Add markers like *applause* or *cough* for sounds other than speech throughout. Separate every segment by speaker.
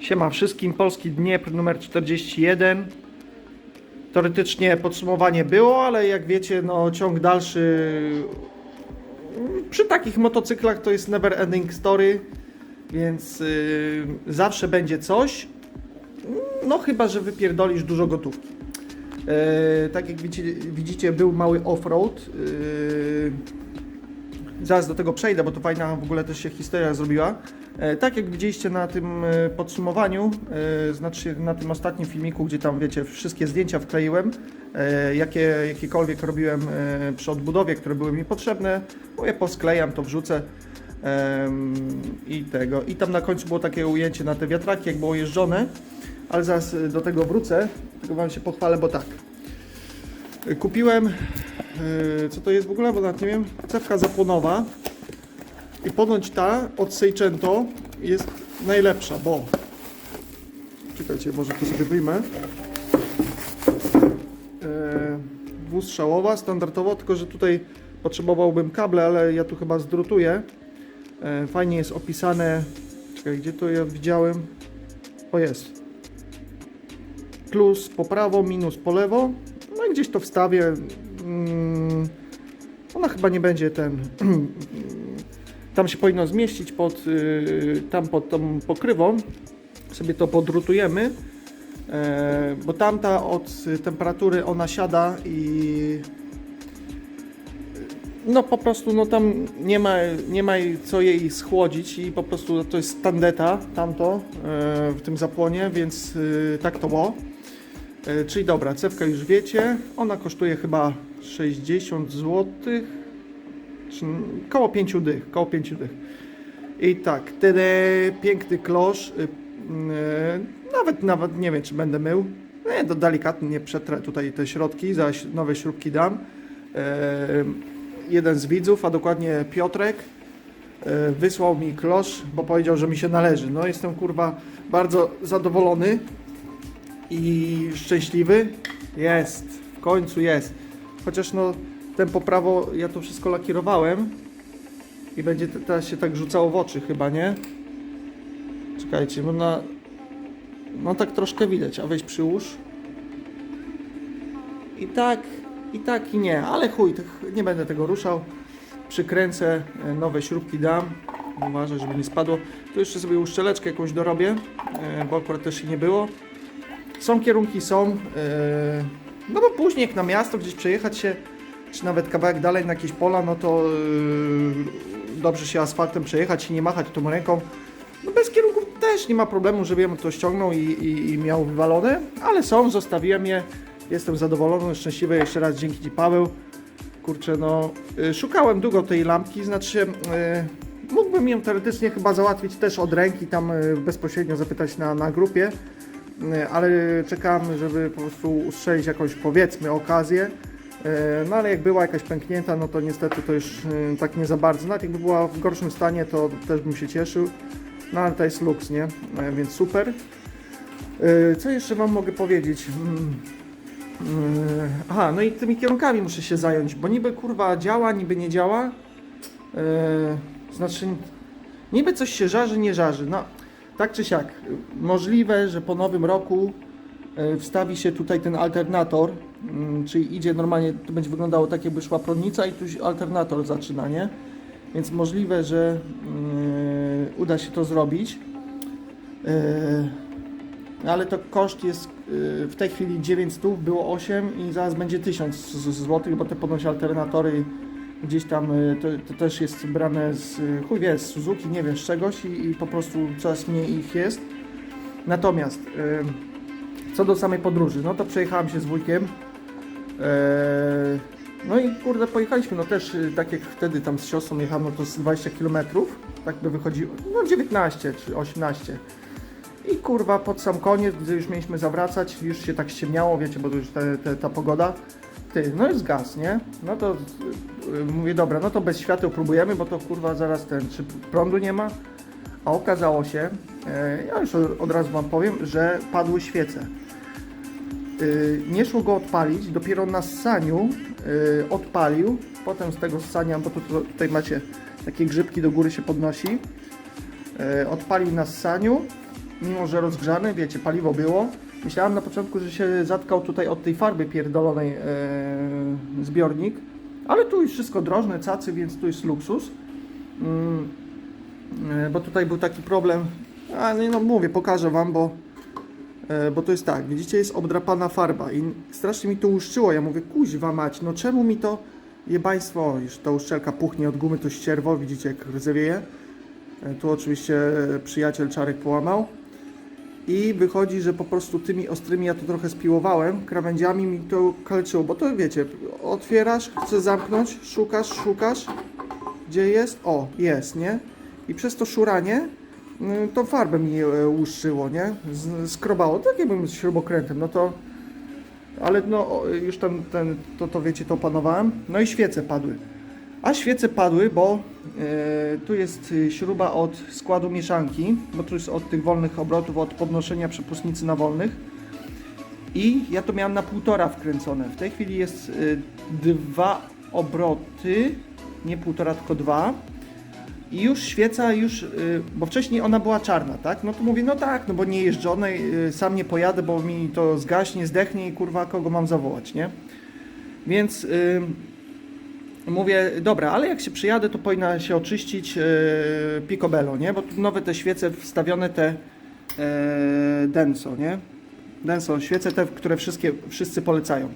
Speaker 1: Siema wszystkim, Polski Dniepr numer 41. Teoretycznie podsumowanie było, ale jak wiecie, no ciąg dalszy przy takich motocyklach to jest never ending story, więc yy, zawsze będzie coś. No chyba, że wypierdolisz dużo gotówki. Yy, tak jak widzicie, widzicie był mały offroad. Yy, zaraz do tego przejdę, bo to fajna w ogóle też się historia zrobiła. E, Tak jak widzieliście na tym e, podsumowaniu, e, znaczy na tym ostatnim filmiku, gdzie tam wiecie, wszystkie zdjęcia wkleiłem, jakie, jakiekolwiek robiłem przy odbudowie, które były mi potrzebne, mówię, posklejam, to wrzucę i tego. I tam na końcu było takie ujęcie na te wiatraki, jak było jeżdżone, ale zaraz do tego wrócę, tylko wam się pochwalę, bo tak. Kupiłem, co to jest w ogóle, bo nawet nie wiem, cewka zapłonowa, i ponoć ta od Seicento jest najlepsza, bo... Czekajcie, może to sobie wyjmę. Eee, dwustrzałowa, standardowo, tylko że tutaj potrzebowałbym kable, ale ja tu chyba zdrutuję. Eee, fajnie jest opisane... Czekaj, gdzie to ja widziałem? O, jest. Plus po prawo, minus po lewo. No i gdzieś to wstawię. Mm, ona chyba nie będzie ten... *clears throat* tam się powinno zmieścić pod, y, tam pod tą pokrywą. Sobie to podrutujemy, e, bo tamta od temperatury ona siada i no po prostu no tam nie ma, nie ma co jej schłodzić i po prostu to jest tandeta tamto e, w tym zapłonie, więc y, tak to było. E, Czyli dobra, cewka już wiecie, ona kosztuje chyba 60 złotych czy koło 5 dych, koło 5 dych. I tak, wtedy piękny klosz, y, y, nawet, nawet nie wiem, czy będę mył. Nie, to delikatnie nie przetrę tutaj te środki, zaś nowe śrubki dam. E, jeden z widzów, a dokładnie Piotrek, e, wysłał mi klosz, bo powiedział, że mi się należy. No jestem kurwa bardzo zadowolony i szczęśliwy. Jest, w końcu jest. Chociaż no ten po prawo, ja to wszystko lakierowałem i będzie te- teraz się tak rzucało w oczy chyba, nie? Czekajcie, bo na... No tak troszkę widać, a weź przyłóż. I tak, i tak i nie, ale chuj, tak nie będę tego ruszał. Przykręcę, e, nowe śrubki dam. Uważaj, żeby nie spadło. Tu jeszcze sobie uszczeleczkę jakąś dorobię, e, bo akurat też jej nie było. Są kierunki, są. e, No bo później jak na miasto gdzieś przejechać się, czy nawet kawałek dalej na jakieś pola, no to yy, dobrze się asfaltem przejechać i nie machać tą ręką. No bez kierunków też nie ma problemu, żebym to ściągnął i, i, i miał wywalone, ale są, zostawiłem je. Jestem zadowolony, szczęśliwy. Jeszcze raz dzięki Ci Paweł. Kurczę, no yy, szukałem długo tej lampki, znaczy yy, mógłbym ją teoretycznie chyba załatwić też od ręki, tam yy, bezpośrednio zapytać na, na grupie, ale czekam, żeby po prostu ustrzelić jakąś powiedzmy okazję. E, No ale jak była jakaś pęknięta, no to niestety to już e, tak nie za bardzo. Nawet jakby była w gorszym stanie, to też bym się cieszył. No ale to jest luks, nie? E, Więc super. E, Co jeszcze Wam mogę powiedzieć? Mm, e, Aha, no i tymi kierunkami muszę się zająć, bo niby kurwa działa, niby nie działa. E, Znaczy, niby coś się żarzy, nie żarzy. No, tak czy siak, możliwe, że po nowym roku e, wstawi się tutaj ten alternator, mm, czyli idzie normalnie, to będzie wyglądało tak jakby szła prądnica i tu alternator zaczyna, nie? Więc możliwe, że mm, uda się to zrobić. E, ale to koszt jest e, w tej chwili 900, było 8 i zaraz będzie 1000 z- z- złotych, bo te ponoć alternatory gdzieś tam e, to, to też jest brane z e, chuj wie, z Suzuki, nie wiem z czegoś i, i po prostu coraz mniej ich jest. Natomiast e, co do samej podróży, no to przejechałem się z wujkiem. E, no i kurde pojechaliśmy, no też e, tak jak wtedy tam z siostrą jechałem, no to z 20 km, tak by wychodziło, no 19 czy 18. I kurwa pod sam koniec, gdy już mieliśmy zawracać, już się tak ściemniało, wiecie, bo to już te, te, ta pogoda. Ty, no jest gaz, nie? No to y, mówię, dobra, no to bez świateł próbujemy, bo to kurwa zaraz ten, czy prądu nie ma? A okazało się, e, ja już od razu Wam powiem, że padły świece. Y, nie szło go odpalić, dopiero na ssaniu y, odpalił, potem z tego ssania, bo tu, tu, tutaj macie takie grzybki do góry się podnosi, y, odpalił na ssaniu, mimo że rozgrzany, wiecie, paliwo było. Myślałem na początku, że się zatkał tutaj od tej farby pierdolonej e, zbiornik, ale tu już wszystko drożne, cacy, więc tu jest luksus. Mm, e, bo tutaj był taki problem, a no mówię, pokażę Wam, bo, e, bo to jest tak, widzicie, jest obdrapana farba i strasznie mi to łuszczyło, ja mówię, kuźwa mać, no czemu mi to jebaństwo, już ta uszczelka puchnie od gumy, to ścierwo, widzicie jak rdzewieje. Tu oczywiście przyjaciel czarek połamał. I wychodzi, że po prostu tymi ostrymi ja to trochę spiłowałem, krawędziami mi to kalczyło, bo to wiecie, otwierasz, chcesz zamknąć, szukasz, szukasz, gdzie jest? O, jest, nie? I przez to szuranie mm, tą farbę mi e, łuszczyło, nie? Skrobało, tak jakbym z śrubokrętem, no to... Ale no, już tam ten, to, to wiecie, to opanowałem. No i świece padły. A świece padły, bo e, tu jest śruba od składu mieszanki, bo tu jest od tych wolnych obrotów, od podnoszenia przepustnicy na wolnych. I ja to miałem na półtora wkręcone. W tej chwili jest y, dwa obroty, nie półtora, tylko dwa. I już świeca, już, y, bo wcześniej ona była czarna, tak? No to mówię, no tak, no bo nie jeżdżonej, sam nie pojadę, bo mi to zgaśnie, zdechnie i kurwa, kogo mam zawołać, nie? Więc mówię, dobra, ale jak się przyjadę, to powinna się oczyścić y, Picobello, nie? Bo tu nowe te świece wstawione, te y, Denso, nie? Denso, świece te, które wszystkie, wszyscy polecają.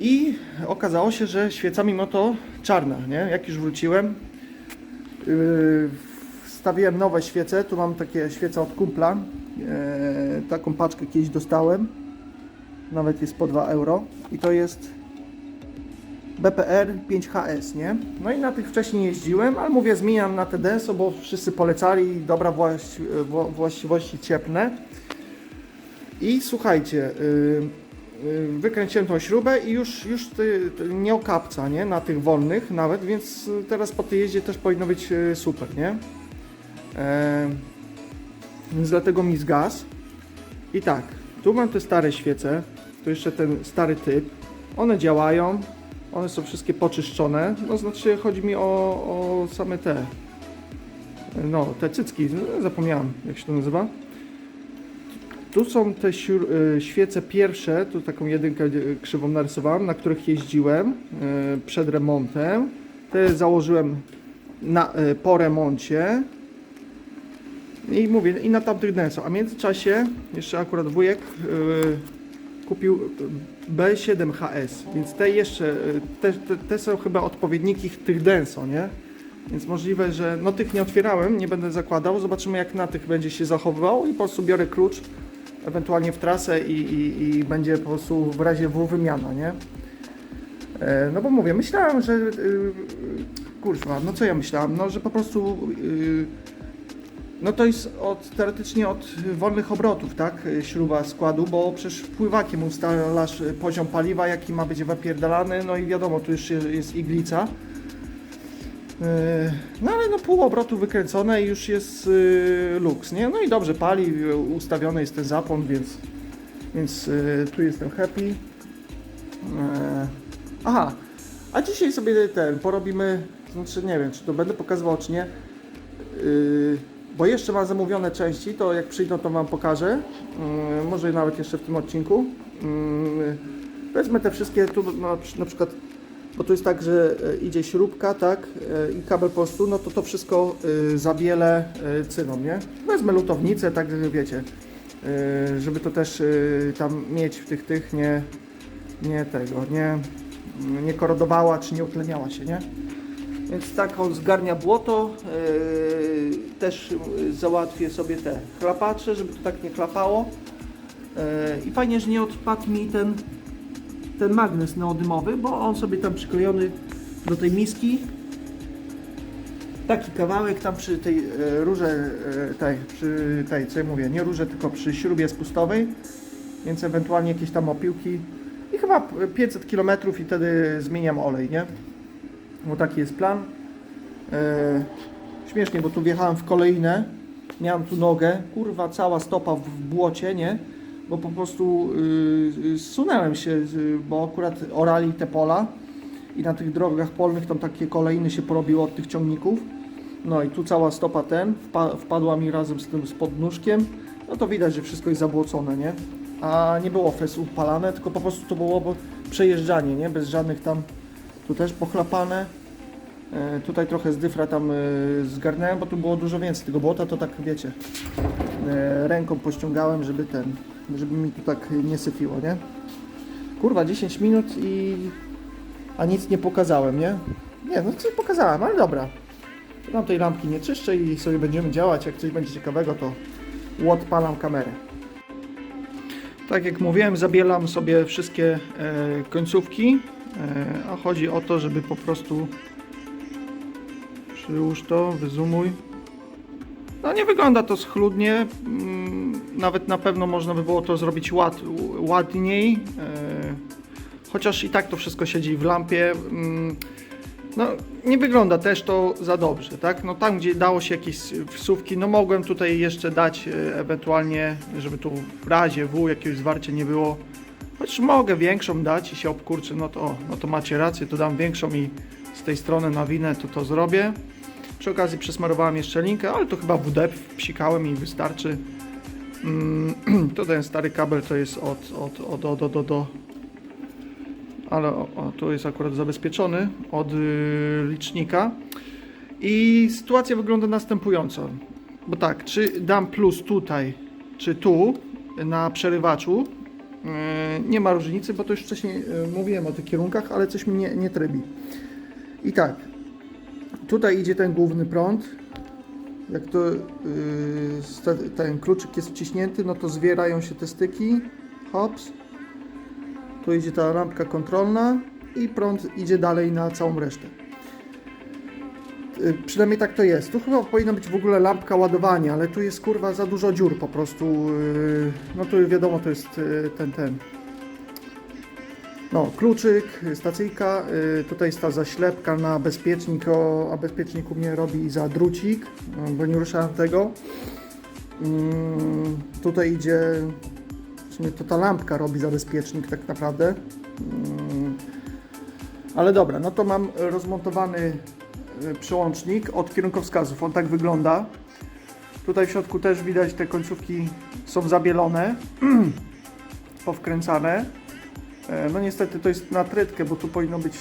Speaker 1: I okazało się, że świeca mimo to czarna, nie? Jak już wróciłem, Yy, Wstawiłem nowe świece. Tu mam takie świece od kumpla. Yy, taką paczkę kiedyś dostałem. Nawet jest po 2 euro. I to jest BPR 5HS, nie? No i na tych wcześniej jeździłem, ale mówię, zmieniam na Denso, bo wszyscy polecali dobra właści wła- właściwości cieplne. I słuchajcie, yy, yy, wykręciłem tą śrubę i już, już ty, ty nie okapca, nie? Na tych wolnych nawet, więc y, teraz po tej jeździe też powinno być y, super, nie? E, więc dlatego mi zgasł. I tak, tu mam te stare świece, tu jeszcze ten stary typ. One działają, one są wszystkie poczyszczone, no znaczy chodzi mi o, o same te, no te cycki, zapomniałem jak się to nazywa. Tu są te y, świece pierwsze, tu taką jedynkę y, krzywą narysowałem, na których jeździłem y, przed remontem. Te założyłem na, po remoncie. I mówię, i na tamtych densach. A w międzyczasie jeszcze akurat wujek kupił B7HS, więc te jeszcze, y, te, te, te są chyba odpowiedniki tych denso, nie? Więc możliwe, że no tych nie otwierałem, nie będę zakładał. Zobaczymy jak na tych będzie się zachowywał i po prostu biorę klucz, ewentualnie w trasę i, i, i będzie po prostu w razie W wymiana, nie? E, no bo mówię, myślałem, że kurwa, no co ja myślałem? No, że po prostu no to jest od, teoretycznie od wolnych obrotów, tak? y, Śruba składu, bo przecież pływakiem ustalasz y, poziom paliwa, jaki ma być wypierdalany, no i wiadomo, tu już jest- iglica. Yy, No ale no pół obrotu wykręcone i już jest luks, nie? No i dobrze pali, ustawiony jest ten zapłon, więc, więc tu jestem happy. Aha, a dzisiaj sobie ten porobimy, znaczy nie wiem, czy to będę pokazywał, czy nie. Yy, bo jeszcze mam zamówione części, to jak przyjdą, to Wam pokażę. Yy, może nawet jeszcze w tym odcinku. Yy, wezmę te wszystkie, tu na, na przykład bo to jest tak, że e, idzie śrubka, tak, e, i kabel po prostu, no to to wszystko e, zabielę e, cyną, nie? Wezmę lutownicę, tak, wiecie, e, żeby to też e, tam mieć w tych, tych, nie, nie tego, nie, nie korodowała, czy nie utleniała się, nie? Więc tak on zgarnia błoto, e, też e, załatwię sobie te chlapacze, żeby to tak nie klapało. E, I fajnie, że nie odpadł mi ten ten magnes neodymowy, bo on sobie tam przyklejony do tej miski. Taki kawałek tam przy tej e, rurze, e, tej, przy tej, co ja mówię, nie rurze, tylko przy śrubie spustowej, więc ewentualnie jakieś tam opiłki i chyba 500 km i wtedy zmieniam olej, nie? Bo taki jest plan. E, śmiesznie, bo tu wjechałem w kolejne, miałem tu nogę, kurwa cała stopa w błocie, nie? bo po prostu yy, się, y, bo akurat orali te pola i na tych drogach polnych tam takie kolejny się porobiło od tych ciągników No i tu cała stopa ten wpa- wpadła mi razem z tym z. No to widać, że wszystko jest zabłocone, nie? A nie było fes upalane, tylko po prostu to było przejeżdżanie, nie? Bez żadnych tam, tu też pochlapane. E, tutaj trochę z dyfra tam e, zgarnąłem, bo tu było dużo więcej tego błota, to tak wiecie, e, ręką pościągałem, żeby ten, żeby mi tu tak nie syfiło, nie? Kurwa, 10 minut i... a nic nie pokazałem, nie? Nie, no coś pokazałem, ale dobra. Tam tej lampki nie czyszczę i sobie będziemy działać. Jak coś będzie ciekawego, to odpalam kamerę. Tak jak mówiłem, zabielam sobie wszystkie końcówki, a chodzi o to, żeby po prostu przyłóż to, wyzumuj. No nie wygląda to schludnie, mm, nawet na pewno można by było to zrobić ład, ładniej, e, chociaż i tak to wszystko siedzi w lampie. mm, no, nie wygląda też to za dobrze, tak? No tam, gdzie dało się jakieś wsówki, no mogłem tutaj jeszcze dać e, ewentualnie, żeby tu w razie W jakiegoś zwarcia nie było. Chociaż mogę większą dać i się obkurczę, no to, no to macie rację, to dam większą i z tej strony nawinę, to to zrobię. Przy okazji przesmarowałem jeszcze linkę, ale to chyba WD psikałem i wystarczy. Mm, *clears throat* to ten stary kabel to jest od, od, od, od, od, od, do ale o, o, tu jest akurat zabezpieczony od y, licznika. I sytuacja wygląda następująco. Bo tak, czy dam plus tutaj, czy tu na przerywaczu, nie ma różnicy, bo to już wcześniej y, mówiłem o tych kierunkach, ale coś mi nie, trybi. I tak, tutaj idzie ten główny prąd. Jak to y, sta- ten kluczyk jest wciśnięty, no to zwierają się te styki. Hops. Tu idzie ta lampka kontrolna i prąd idzie dalej na całą resztę. Y, Przynajmniej tak to jest. Tu chyba powinna być w ogóle lampka ładowania, ale tu jest kurwa za dużo dziur po prostu. y, No tu wiadomo, to jest y, ten, ten. No, kluczyk, stacyjka, tutaj jest ta zaślepka na bezpiecznik, a bezpiecznik u mnie robi za drucik, no, bo nie ruszałem tego. Mm, tutaj idzie w sumie to ta lampka robi za bezpiecznik tak naprawdę. Mm, Ale dobra, no to mam rozmontowany przełącznik od kierunkowskazów. On tak wygląda. Tutaj w środku też widać te końcówki są zabielone, *clears throat* powkręcane. E, No niestety to jest na trytkę, bo tu powinno być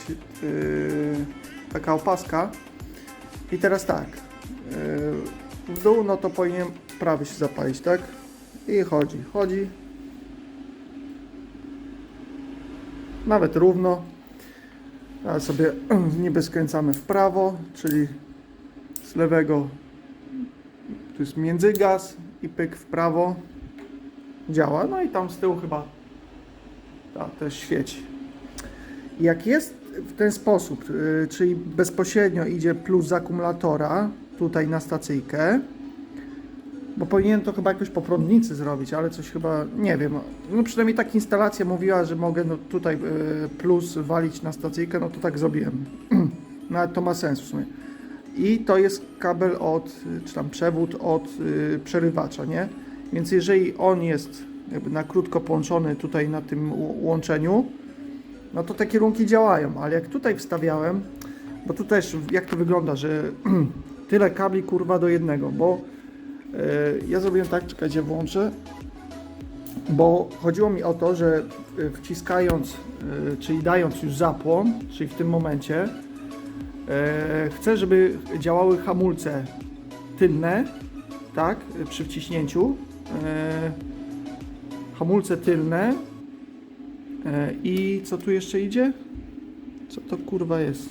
Speaker 1: yy, taka opaska. I teraz tak. Yy, w dół no to powinien prawy się zapalić, tak? I chodzi, chodzi. Nawet równo. A sobie *clears throat* niby skręcamy w prawo, czyli z lewego tu jest międzygaz i pyk w prawo. Działa. No i tam z tyłu chyba ta też świeci. Jak jest w ten sposób, yy, czyli bezpośrednio idzie plus z akumulatora tutaj na stacyjkę, bo powinien to chyba jakoś po prądnicy zrobić, ale coś chyba, nie wiem, no przynajmniej tak instalacja mówiła, że mogę no tutaj yy, plus walić na stacyjkę, no to tak zrobiłem. *clears throat* Nawet to ma sens w sumie. I to jest kabel od, czy tam przewód od y, przerywacza, nie? Więc jeżeli on jest jakby na krótko połączony tutaj na tym łączeniu, no to te kierunki działają, ale jak tutaj wstawiałem, bo tu też jak to wygląda, że *clears throat* tyle kabli kurwa do jednego, bo ja zrobiłem tak, czekajcie, włączę, bo chodziło mi o to, że y, wciskając, y, czyli dając już zapłon, czyli w tym momencie, E, chcę, żeby działały hamulce tylne, tak, przy wciśnięciu. E, hamulce tylne. E, I co tu jeszcze idzie? Co to kurwa jest?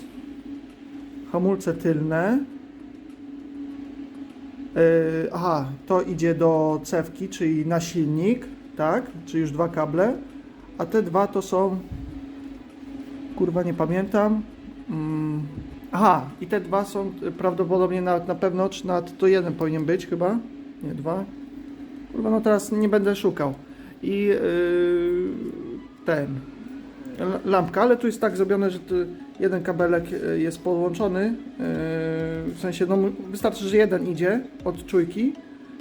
Speaker 1: Hamulce tylne. E, aha, to idzie do cewki, czyli na silnik, tak, czyli już dwa kable. A te dwa to są, kurwa nie pamiętam. Mm, Aha, i te dwa są y, prawdopodobnie na, na pewno, czy nawet to jeden powinien być chyba? Nie, dwa? Kurwa, no teraz nie będę szukał. I yy, ten, lampka, ale tu jest tak zrobione, że tu jeden kabelek y, jest podłączony, yy, w sensie, no wystarczy, że jeden idzie od czujki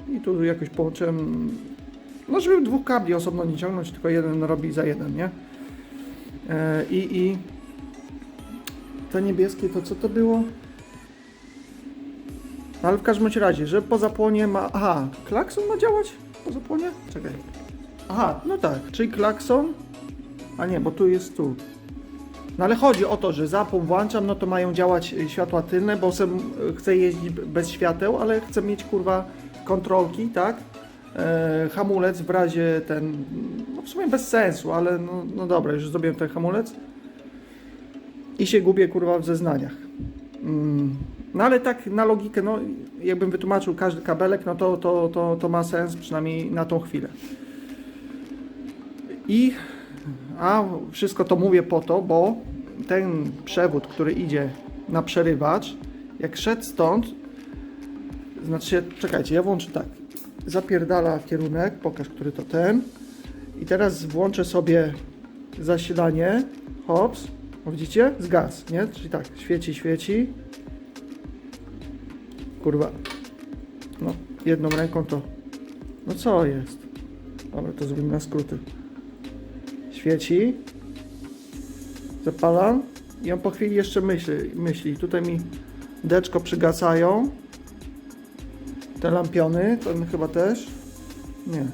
Speaker 1: i tu jakoś połączyłem, no żeby dwóch kabli osobno nie ciągnąć, tylko jeden robi za jeden, nie? Yy, I, i te niebieskie to co to było? No ale w każdym razie, że po zapłonie ma... Aha, klakson ma działać po zapłonie? Czekaj. Aha, no tak, czyli klakson... A nie, bo tu jest tu. No ale chodzi o to, że zapłon włączam, no to mają działać y, światła tylne, bo sem, y, chcę jeździć bez świateł, ale chcę mieć kurwa kontrolki, tak? E, hamulec w razie ten, no w sumie bez sensu, ale no, no dobra, już zrobiłem ten hamulec i się gubię kurwa w zeznaniach. Mm, no ale tak na logikę, no jakbym wytłumaczył każdy kabelek, no to, to, to, to ma sens przynajmniej na tą chwilę. I a wszystko to mówię po to, bo ten przewód, który idzie na przerywacz, jak szedł stąd, znaczy, czekajcie, ja włączę tak. Zapierdala kierunek, pokaż, który to ten. I teraz włączę sobie zasilanie. Hops. Widzicie? Zgas, nie? Czyli tak, świeci, świeci. Kurwa. No, jedną ręką to... No co jest? Dobra, to zrobimy na skróty świeci, zapalam i on po chwili jeszcze myśli, myśli. Tutaj mi deczko przygasają, te lampiony, to chyba też, nie.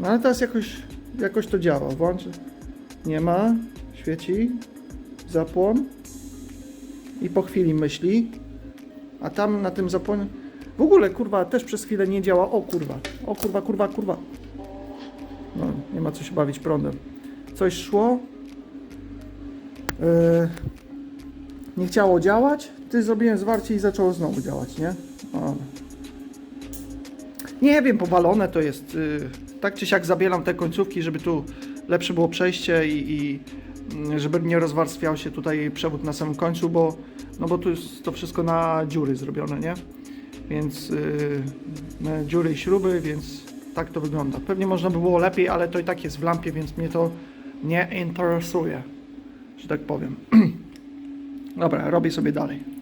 Speaker 1: No ale teraz jakoś, jakoś to działa, włączę, nie ma, świeci, zapłon. I po chwili myśli, a tam na tym zapłonie, w ogóle kurwa też przez chwilę nie działa, o kurwa, o kurwa, kurwa, kurwa, no, nie ma co się bawić prądem. Coś szło. Yy, nie chciało działać. Ty zrobiłem zwarcie i zaczęło znowu działać, nie? O. Nie wiem, powalone to jest. Yy, tak czy siak zabieram te końcówki, żeby tu lepsze było przejście i, i mm, żeby nie rozwarstwiał się tutaj przewód na samym końcu, bo, no bo tu jest to wszystko na dziury zrobione, nie? Więc yy, dziury i śruby, więc tak to wygląda. Pewnie można by było lepiej, ale to i tak jest w lampie, więc mnie to nie interesuje, że tak powiem. *clears throat* Dobra, robię sobie dalej.